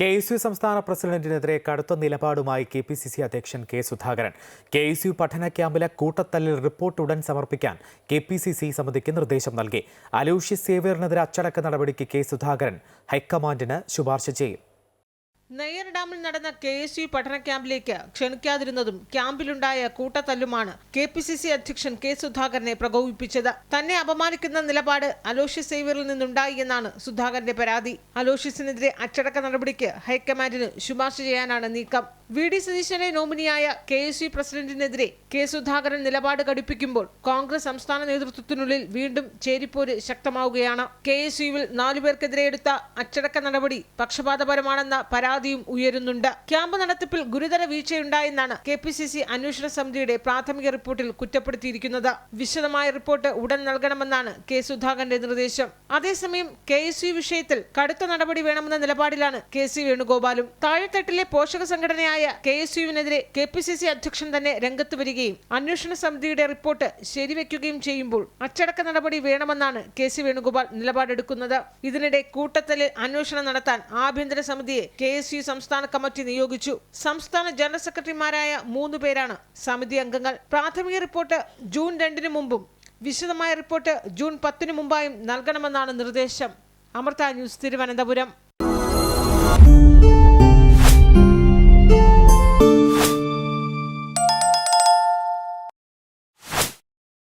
K S U സംസ്ഥാന പ്രസിഡന്റിനെതിരെ കടുത്ത നിലപാടുമായി കെ പി സി സി അധ്യക്ഷൻ K Sudhakaran. K S U പഠന ക്യാമ്പിലെ കൂട്ടത്തല്ലിൽ റിപ്പോർട്ട് ഉടൻ സമർപ്പിക്കാൻ കെ പി സി സി സമിതിക്ക് നിർദ്ദേശം നൽകി. അലൂഷ്യസ് സേവ്യറിനെതിരെ അച്ചടക്ക നടപടിക്ക് കെ സുധാകരൻ ഹൈക്കമാൻഡിന് ശുപാർശ ചെയ്യും. നെയ്യർ ഡാമിൽ നടന്ന കെ എസ് യു പഠന ക്യാമ്പിലേക്ക് ക്ഷണിക്കാതിരുന്നതും ക്യാമ്പിലുണ്ടായ കൂട്ടത്തല്ലുമാണ് കെ പി സി സി അധ്യക്ഷൻ കെ സുധാകരനെ പ്രകോപിപ്പിച്ചത്. തന്നെ അപമാനിക്കുന്ന നിലപാട് അലോഷ്യസ് സേവ്യറിൽ നിന്നുണ്ടായി എന്നാണ് സുധാകരന്റെ പരാതി. അലോഷ്യസിനെതിരെ അച്ചടക്ക നടപടിക്ക് ഹൈക്കമാൻഡിന് ശുപാർശ ചെയ്യാനാണ് നീക്കം. വി ഡി സതീശനെ നോമിനിയായ കെ എസ് യു പ്രസിഡന്റിനെതിരെ കെ സുധാകരൻ നിലപാട് കടുപ്പിക്കുമ്പോൾ കോൺഗ്രസ് സംസ്ഥാന നേതൃത്വത്തിനുള്ളിൽ വീണ്ടും ചേരിപ്പോര് ശക്തമാവുകയാണ്. കെ എസ് യുവിൽ നാലുപേർക്കെതിരെ എടുത്ത അച്ചടക്ക നടപടി പക്ഷപാതപരമാണെന്ന പരാതിയും ഉയരുന്നുണ്ട്. ക്യാമ്പ് നടത്തിപ്പിൽ ഗുരുതര വീഴ്ചയുണ്ടായെന്നാണ് കെ പി സി സി അന്വേഷണ സമിതിയുടെ പ്രാഥമിക റിപ്പോർട്ടിൽ കുറ്റപ്പെടുത്തിയിരിക്കുന്നത്. വിശദമായ റിപ്പോർട്ട് ഉടൻ നൽകണമെന്നാണ് കെ സുധാകരന്റെ നിർദ്ദേശം. അതേസമയം കെ എസ് യു വിഷയത്തിൽ കടുത്ത നടപടി വേണമെന്ന നിലപാടിലാണ് കെ സി വേണുഗോപാലും. താഴെത്തട്ടിലെ പോഷക സംഘടനയായ കെ എസ് യുവിനെതിരെ കെ പി സി സി അധ്യക്ഷൻ തന്നെ രംഗത്ത് വരികയും അന്വേഷണ സമിതിയുടെ റിപ്പോർട്ട് ശരിവെക്കുകയും ചെയ്യുമ്പോൾ അച്ചടക്ക നടപടി വേണമെന്നാണ് കെ സി വേണുഗോപാൽ നിലപാടെടുക്കുന്നത്. ഇതിനിടെ കൂട്ടത്തലിൽ അന്വേഷണം നടത്താൻ ആഭ്യന്തര സമിതിയെ കെ എസ് യു സംസ്ഥാന കമ്മിറ്റി നിയോഗിച്ചു. സംസ്ഥാന ജനറൽ സെക്രട്ടറിമാരായ മൂന്ന് പേരാണ് സമിതി അംഗങ്ങൾ. പ്രാഥമിക റിപ്പോർട്ട് ജൂൺ രണ്ടിന് മുമ്പും വിശദമായ റിപ്പോർട്ട് ജൂൺ പത്തിന് മുമ്പായും നൽകണമെന്നാണ് നിർദ്ദേശം. അമൃത ന്യൂസ് തിരുവനന്തപുരം.